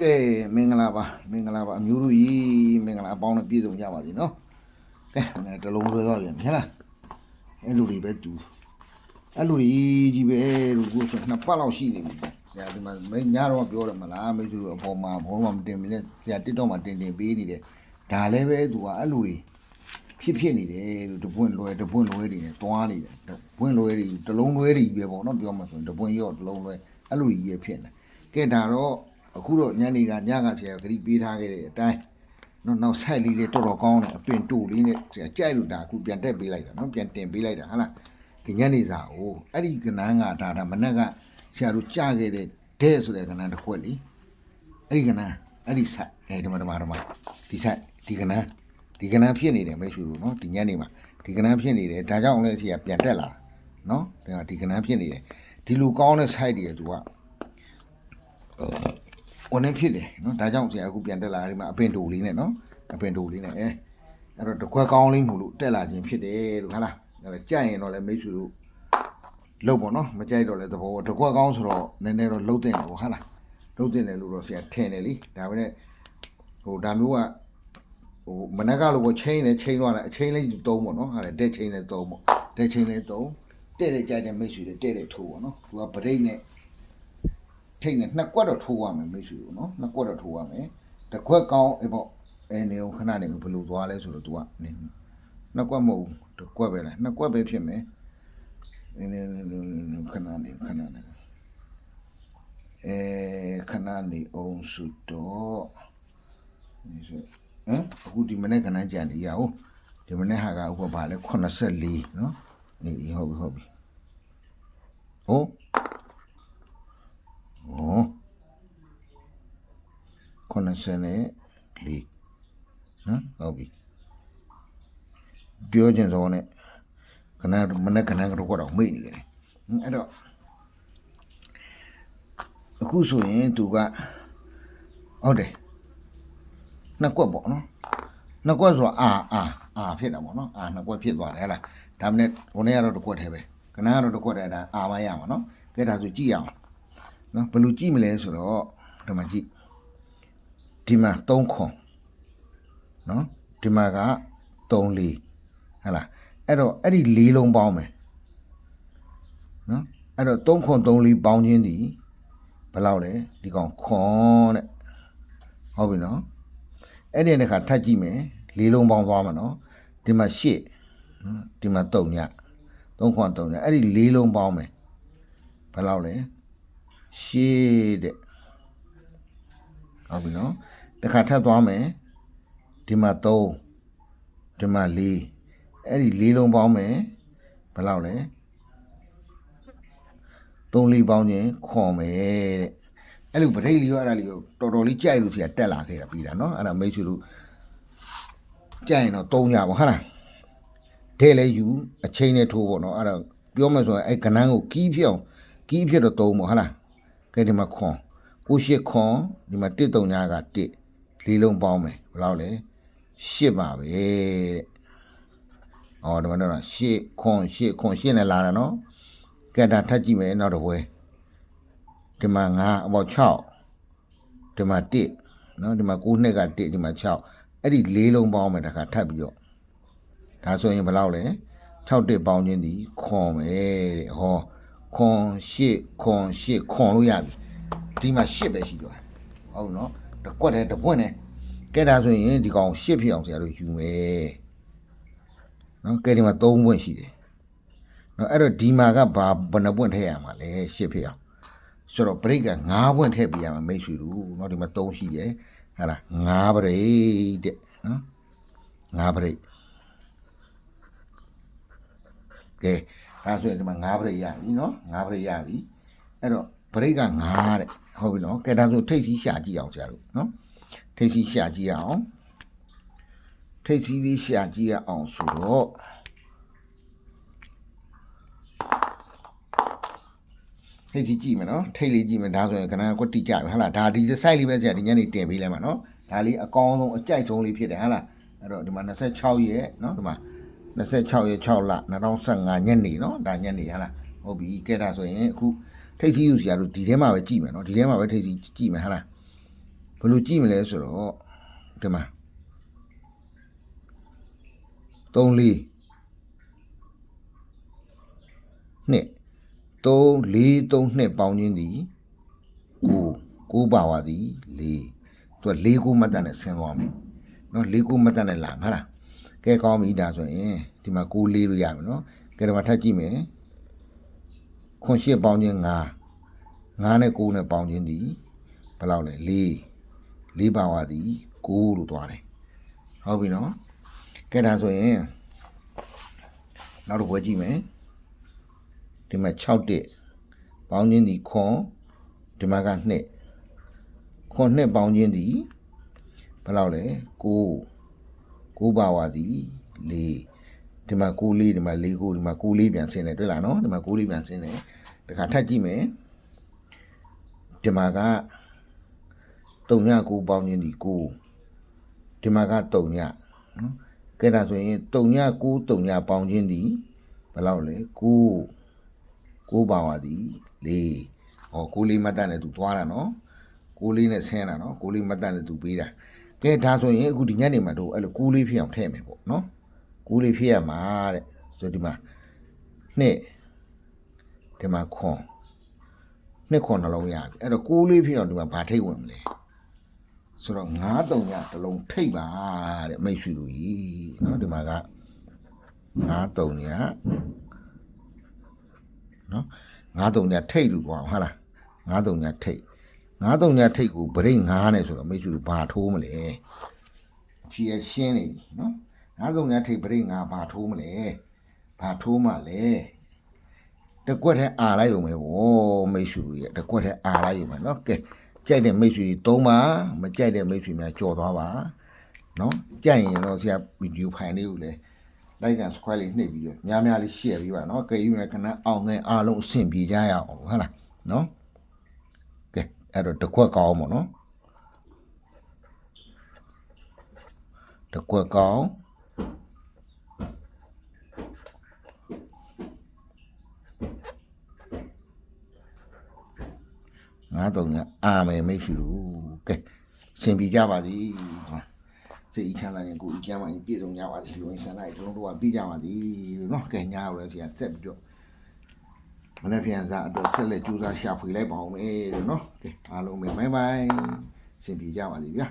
ကဲမင်္ဂလာပါမင်္ဂလာပါအမျိုးတို့ကြီးမင်္ဂလာအပေါင်းနဲ့ပြည့်စုံကြပါစေနော်ကဲမနေ့တလုံးလွဲသွားပြန်ဟဲ့လားအဲ့လူတွေပဲတူအဲ့လူတွေကြီးပဲလို့ကိုဆိုနှစ်ပတ်လောက်ရှိနေပြီဆရာဒီမှာမင်းညတော့ပြောတယ်မလားမိတ်ဆွေတို့အပေါ်မှာဘုံမှာမတင်မနဲ့ဆရာတစ်တော့မှာတင်တင်ပေးနေတယ်ဒါလည်းပဲသူကအဲ့လူတွေဖြစ်ဖြစ်နေတယ်လို့တပွင့်လွဲတပွင့်လွဲတွေနဲ့တွားနေတယ်တပွင့်လွဲတွေတလုံးလွဲတွေပဲပေါ့နော်ပြောမှဆိုရင်တပွင့်ရော့တလုံးလွဲအဲ့လူကြီးရဲ့ဖြစ်နေကဲဒါတော့ အခုတော့ညနေကညကဆရာဂရိပေးထားခဲ့တဲ့အတိုင်းနော်နောက်ဆိုင်လေးလေးတော်တော်ကောင်းတယ်အပင်တူလေးနဲ့ဆရာကြိုက်လို့ဒါအခုပြန်တက်ပေးလိုက်တာနော်ပြန်တင်ပေးလိုက်တာဟုတ်လားဒီညနေစာကိုအဲ့ဒီကနန်းကဒါဒါမနက်ကဆရာတို့ကြားခဲ့တဲ့တဲ့ဆိုတဲ့ကနန်းတစ်ခွက်လीအဲ့ဒီကနန်းအဲ့ဒီဆိုင်အဲဒီမှာဒီမှာဒီမှာဒီဆိုင်ဒီကနန်းဒီကနန်းဖြစ်နေတယ်မိတ်ဆွေတို့နော်ဒီညနေမှာဒီကနန်းဖြစ်နေတယ်ဒါကြောင့်လည်းဆရာပြန်တက်လာတာနော်ဒီကနန်းဖြစ်နေတယ်ဒီလိုကောင်းတဲ့ site တွေသူက ဝင်နေဖြစ်တယ်နော်ဒါကြောင့်ဆရာအခုပြန်တက်လာဒီမှာအပင်တူလေးနဲ့နော်အပင်တူလေးနဲ့အဲအဲ့တော့တခွက်ကောင်းလေးမို့လို့တက်လာခြင်းဖြစ်တယ်လို့ဟာလားအဲ့တော့ကြိုက်ရင်တော့လည်းမိတ်ဆွေတို့လုံပေါ့နော်မကြိုက်တော့လည်းသဘောတခွက်ကောင်းဆိုတော့နည်းနည်းတော့လှုပ်တင်တယ်ပေါ့ဟာလားလှုပ်တင်တယ်လို့တော့ဆရာထင်တယ်လीဒါပေမဲ့ဟိုဒါမျိုးကဟိုမနက်ကလို့ပေါ့ချိန်နဲ့ချိန်သွားတယ်အချိန်လေးယူသုံးပေါ့နော်ဟာလေတက်ချိန်နဲ့သုံးပေါ့တက်ချိန်နဲ့သုံးတဲ့တဲ့ကြိုက်တဲ့မိတ်ဆွေတွေတဲ့တဲ့ထိုးပေါ့နော်သူကပရိတ်နဲ့ ထိတ်နဲ့နှစ်ကွက်တော့ထိုးရမယ်မိတ်ဆွေတို့နော်နှစ်ကွက်တော့ထိုးရမယ်တစ်ခွက်ကောင်းအေးပေါ့အဲနေအောင်ခဏနေဘယ်လိုသွားလဲဆိုတော့ तू ကနေနှစ်ကွက်မဟုတ်ဘူးတစ်ကွက်ပဲလားနှစ်ကွက်ပဲဖြစ်မယ်နေနေနေခဏနေခဏနေအဲခဏနေအောင်စုတော့ဒီဆိုဟမ်အခုဒီမနေ့ကနန်းကြံနေရအောင်ဒီမနေ့ဟာကဥပပါလဲ84နော်အေးဟုတ်ပြီဟုတ်ပြီဟုတ် 84နော်ဟုတ်ပြီပြောခြင်းစောနဲ့ခဏမနေ့ကနန်းကတော့တော့မိတ်နေတယ်အဲ့တော့အခုဆိုရင်သူကဟုတ်တယ်နှစ်ကွက်ပေါ့နော်နှစ်ကွက်ဆိုတော့အာအာအာဖြစ်တာပေါ့နော်အာနှစ်ကွက်ဖြစ်သွားတယ်ဟဲ့လားဒါမနဲ့ဟိုနေ့ကတော့တစ်ကွက်ထဲပဲခဏကတော့တစ်ကွက်ထဲဒါအာမရမှာနော်ကဲဒါဆိုကြည့်ရအောင်နော်ဘယ်လိုကြည့်မလဲဆိုတော့ဒီမှာကြည့် ဒီမှာ3ခွန်နော်ဒီမှာက3လေးဟဟလားအဲ့တော့အဲ့ဒီလေးလုံးပေါင်းမယ်နော်အဲ့တော့3ခွန်3လေးပေါင်းခြင်းဒီဘယ်လောက်လဲဒီကောင်ခွန်တဲ့ဟုတ်ပြီနော်အဲ့ဒီတစ်ခါထပ်ကြည့်မယ်လေးလုံးပေါင်းသွားမှာနော်ဒီမှာ8နော်ဒီမှာ3ည3ခွန်3ညအဲ့ဒီလေးလုံးပေါင်းမယ်ဘယ်လောက်လဲရှေ့တဲ့ဟုတ်ပြီနော် တခါထပ်သွားမယ်ဒီမှာ3ဒီမှာ4အဲ့ဒီ၄လုံးပေါင်းမယ်ဘယ်လောက်လဲ3လေးပေါင်းခြင်းခွန်မယ်တဲ့အဲ့လိုဗရိတ်လေးရောအဲ့ဒါလေးကိုတော်တော်လေးကြိုက်လို့ဆရာတက်လာခဲ့တာပြီးတာနော်အဲ့ဒါမိတ်ဆွေတို့ကြိုက်ရင်တော့3ညပါဟုတ်လားဒဲလဲယူအချိန်နဲ့ထိုးပေါ့နော်အဲ့ဒါပြောမှဆိုရင်အဲ့ကနန်းကိုကီးဖြစ်အောင်ကီးဖြစ်တော့3ပေါ့ဟုတ်လားကဲဒီမှာခွန်ကိုရှိခွန်ဒီမှာတစ်တုံညာကတစ် လေးလုံးပေါင်းမယ်ဘယ်လောက်လဲရှစ်ပါပဲတဲ့။အော်ဒီမှာတော့ရှစ်ခွန်ရှစ်ခွန်ရှစ်နဲ့လာတာနော်။ကဲဒါထပ်ကြည့်မယ်နောက်တစ်ပွဲဒီမှာ9အပေါ6ဒီမှာ1နော်ဒီမှာ9နှစ်က1ဒီမှာ6အဲ့ဒီလေးလုံးပေါင်းမယ်တခါထပ်ပြီးတော့ဒါဆိုရင်ဘယ်လောက်လဲ6တစ်ပေါင်းခြင်းဒီခွန်ပဲတဲ့ဟောခွန်ရှစ်ခွန်ရှစ်ခွန်လို့ရပြီဒီမှာရှစ်ပဲရှိတော့တယ်ဟုတ်နော် တကွက်တယ်တပွင့်တယ်ကဲဒါဆိုရင်ဒီကောင်ရှစ်ဖြစ်အောင်ဆရာတို့ယူမယ်နော်ကဲဒီမှာ3ပွင့်ရှိတယ်နော်အဲ့တော့ဒီမှာကဘာဘယ်နှပွင့်ထည့်ရမှာလဲရှစ်ဖြစ်အောင်ဆိုတော့ break က9ပွင့်ထည့်ပြရမှာမိတ်ဆွေတို့နော်ဒီမှာ3ရှိတယ်ဟာလား9 break တဲ့နော်9 break ကဲဒါဆိုရင်ဒီမှာ9ပရိတ်ရပြီနော်9ပရိတ်ရပြီအဲ့တော့ ပရိတ်က9တဲ့ဟုတ်ပြီနော်ကဲဒါဆိုထိတ်စီးရှာကြည့်အောင်ဆရာတို့နော်ထိတ်စီးရှာကြည့်အောင်ထိတ်စီးလေးရှာကြည့်အောင်ဆိုတော့ထိတ်စီးကြည့်မယ်နော်ထိတ်လေးကြည့်မယ်ဒါဆိုရင်ခဏကွက်တိကြပြီဟဟလားဒါဒီ site လေးပဲဆရာဒီညနေတင်ပေးလိုက်မှာနော်ဒါလေးအကောင်းဆုံးအကြိုက်ဆုံးလေးဖြစ်တယ်ဟဟလားအဲ့တော့ဒီမှာ26ရက်နော်ဒီမှာ26ရက်6လ2015ညနေနော်ဒါညနေဟဟလားဟုတ်ပြီကဲဒါဆိုရင်အခု ထိတ်စီးယူစရာတို့ဒီထဲမှာပဲကြည့်မယ်နော်ဒီထဲမှာပဲထိတ်စီးကြည့်မယ်ဟာလားဘယ်လိုကြည့်မလဲဆိုတော့ဒီမှာ3 4နှစ်3 4 3နှစ်ပေါင်းခြင်းသည်9 9ပါဝါသည်4သူက4ကိုမတန်နဲ့ဆင်းသွားမယ်နော်4ကိုမတန်နဲ့လာမှာလားကဲကောင်းပြီဒါဆိုရင်ဒီမှာ9 4လို့ရမယ်နော်ကဲတော့ထပ်ကြည့်မယ် ခွန်ရှစ်ပေါင်းခြင်း5 9နဲ့9နဲ့ပေါင်းခြင်းသည်ဘယ်လောက်လဲ4 4ပါဝါသည်9လို့သွားတယ်ဟုတ်ပြီနော်ကဲဒါဆိုရင်နောက်တစ်ပွဲကြည့်မယ်ဒီမှာ6တက်ပေါင်းခြင်းသည်ခွန်ဒီမှာက2ခွန်2ပေါင်းခြင်းသည်ဘယ်လောက်လဲ9 9ပါဝါသည်4 ဒီမှာ9လေးဒီမှာ4 9ဒီမှာ9လေးပြန်ဆင်းတယ်တွေ့လားနော်ဒီမှာ9လေးပြန်ဆင်းတယ်တခါထပ်ကြည့်မယ်ဒီမှာကတုံညကိုပေါင်းခြင်းဒီကိုဒီမှာကတုံညနော်ကဲဒါဆိုရင်တုံညကိုတုံညပေါင်းခြင်းဒီဘယ်လောက်လဲကိုကိုပါပါသည်လေးဟောကိုလေးမတ်တန်နဲ့သူသွားတာနော်ကိုလေးနဲ့ဆင်းတာနော်ကိုလေးမတ်တန်နဲ့သူပေးတာကဲဒါဆိုရင်အခုဒီညနေမှာတို့အဲ့လိုကိုလေးဖြစ်အောင်ထည့်မယ်ပေါ့နော် ကိုလေးဖြစ်ရမှာတဲ့ဆိုဒီမှာနှစ်ဒီမှာခွန် နှစ်ခွန်နှလုံးရပြီအဲ့တော့ကိုးလေးဖြစ်အောင်ဒီမှာဗာထိတ်ဝင်မလဲဆိုတော့ငါးတုံညတစ်လုံးထိတ်ပါတဲ့မိတ်ဆွေတို့ကြီးเนาะဒီမှာကငါးတုံညเนาะငါးတုံညထိတ်လို့ပြောဟုတ်လားငါးတုံညထိတ်ငါးတုံညထိတ်ကိုဗရိတ်ငါးနဲ့ဆိုတော့မိတ်ဆွေတို့ဘာထိုးမလဲဖြေရှင်းနေပြီเนาะ ငါးတုံညထိတ်ဗရိတ်ငါးဘာထိုးမလဲဘာထိုးမှလဲ တကွက်ထဲအာလိုက်ရုံပဲဗောမိတ်ဆွေတွေရဲ့တကွက်ထဲအာလိုက်ရုံပဲเนาะကဲကြိုက်တဲ့မိတ်ဆွေတွေသုံးပါမကြိုက်တဲ့မိတ်ဆွေများကြော်သွားပါเนาะကြိုက်ရင်တော့ဆရာဗီဒီယိုဖိုင်လေးကိုလည်း like and subscribe လေးနှိပ်ပြီးတော့များများလေး share ပေးပါเนาะကဲယူမယ်ခဏအောင်ငယ်အားလုံးအဆင်ပြေကြရအောင်ဟုတ်လားเนาะကဲအဲ့တော့တကွက်ကောင်းပါเนาะတကွက်ကောင်း ငါတော့ညအာမယ်မိတ်ဆွေတို့ကဲရှင်ပြကြပါစီစိတ်ချမ်းသာရင်ကိုယ်အကျမ်းမှပြည့်စုံကြပါစီလို့ဆန္ဒတွေတို့တို့ကပြီးကြပါစီလို့နော်ကဲညာရလဲဆရာဆက်ပြီးတော့မနေ့ပြန်စားအတွက်ဆက်လက်ကြိုးစားရှာဖွေလိုက်ပါအောင်မေလို့နော်ကဲအားလုံးပဲဘိုင်ဘိုင်ရှင်ပြကြပါစီဗျာ